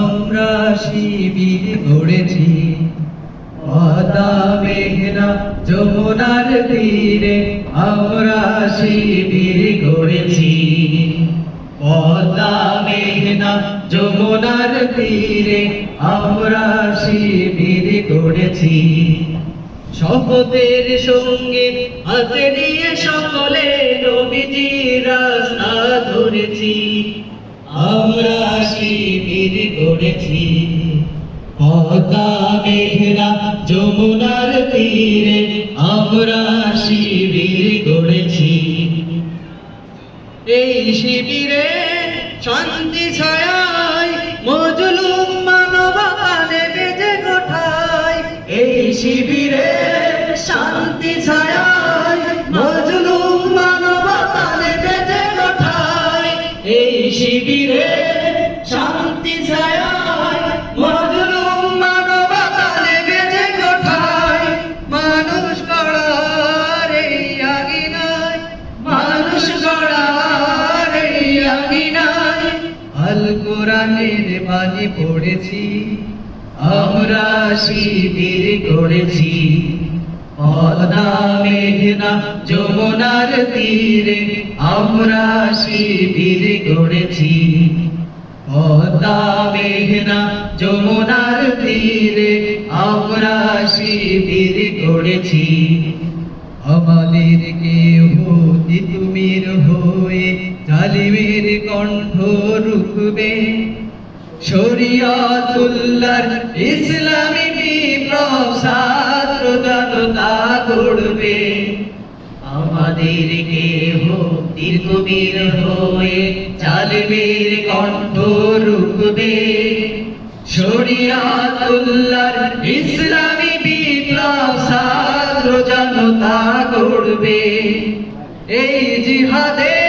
আমরা শিবির গড়েছি। মেঘনা যমুনার তীরে আমরা শিবির গড়েছি। পদা মেঘনা যমুনার তীরে আমরা শিবির শপথের সঙ্গে হাতে নিয়ে সকলে নবীজি রাস্তা ধরেছি। আমরা গড়েছি পদ্মা মেঘনা যমুনার তীরে আমরা শিবির গড়েছি। এই শিবিরে শান্তি ছায় মজলুম মানবতা নেবে যে কোঠায় এই শিবিরে শান্তি ছায় মজলুম মানবতা নেবে যে কোঠায় এই শিবিরে কোরআনের পড়েছি, আমরা শিবির পদ্মা মেঘনা যমুনার তীরে আমরা শিবির পদ্মা মেঘনা যমুনার তীরে আমরা শিবির গড়েছি আমাদের কেহ তিতুমির হয়ে জালিমের কণ্ঠ রুখবে। শরিয়াতুল্লার ইসলামী বিপ্লব ছাত্র জনতা করবে আমাদের কেহ তীর্থবীর হয়ে জালিমের কণ্ঠ রুখবে। শরিয়াতুল্লার ইসলামী বিপ্লব ছাত্র জনতা করবে এই জিহাদে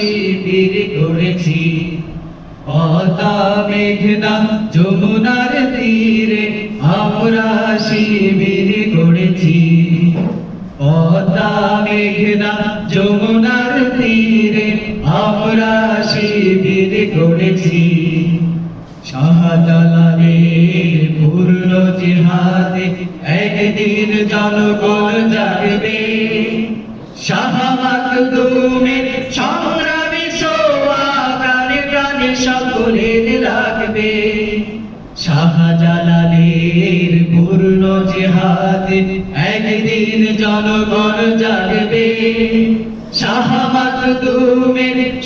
শিবির করেছি পদা মেঘনা, যমুনার তীরে আমরা শিবির করেছি পদা মেঘনা, যমুনার তীরে আমরা শিবির করেছি শাহজালালের পূর্ণ জিহাদে একদিন জনগণ জাগবে। শাহ মাকদুমের সংগ্রামী সোয়া প্রাণে প্রাণে সকলের রাখবে। শাহজালালের পূর্ণ জিহাদে একদিন জনগণ জাগবে।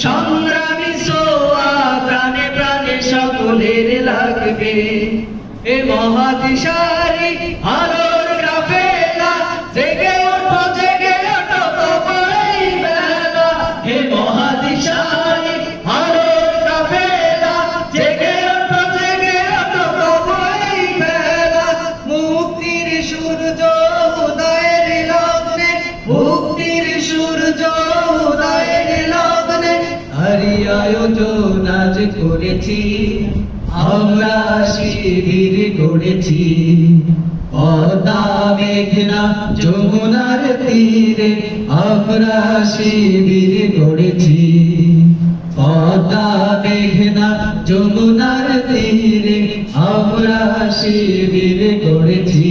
সংগ্রামী সোয়া প্রাণে প্রাণে সকলের লাগবে এ মহাদিশারি আলোর আয়োজন আজ করেছি। আমরা শিবির গড়েছি। পদা মেঘনা যমুনার তীরে আমরা শিবির গড়েছি। পদা মেঘনা যমুনার তীরে আমরা শিবির গড়েছি।